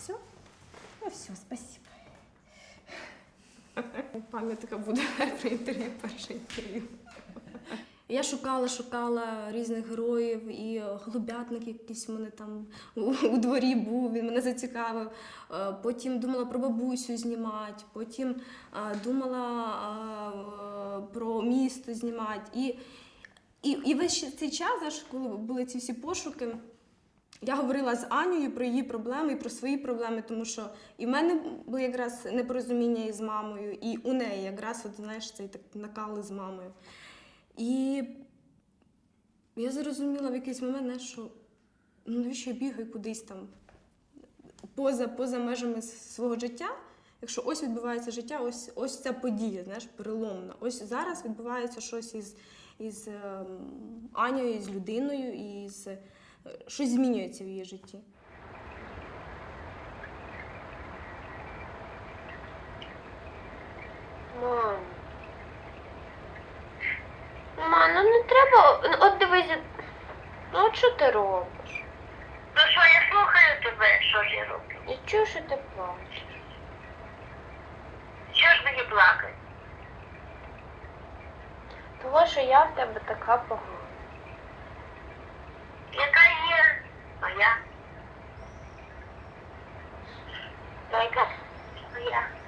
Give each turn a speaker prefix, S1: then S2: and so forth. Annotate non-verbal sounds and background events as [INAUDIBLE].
S1: Все? Ну все, спасибо. [LAUGHS] Пам'ятка буде [LAUGHS] про інтерв'ю, перше інтерв'ю. Я шукала, шукала різних героїв, і голубятник якийсь у мене там у, у дворі був, він мене зацікавив. Е, Потім думала про бабусю знімати, потім е, думала е, про місто знімати. І, і, і весь цей час, аж коли були ці всі пошуки, я говорила з Анею про її проблеми і про свої проблеми, тому що і в мене було якраз непорозуміння із мамою, і у неї якраз, от, знаєш, цей так накали з мамою. І я зрозуміла в якийсь момент, що ну, навіщо я бігаю кудись там поза, поза межами свого життя. Якщо ось відбувається життя, ось, ось ця подія, знаєш, переломна. Ось зараз відбувається щось із, із ем, Анею, із людиною, і з, е, щось змінюється в її житті.
S2: Мам. Ма, ну не треба. Ну, От дивися. Ну от що ти робиш?
S3: Ну що, я слухаю тебе, що ж я роблю?
S2: Я чую, що ти плачеш.
S3: Що ж мені плакати?
S2: Того, що я в тебе така погана. my God. Kuya.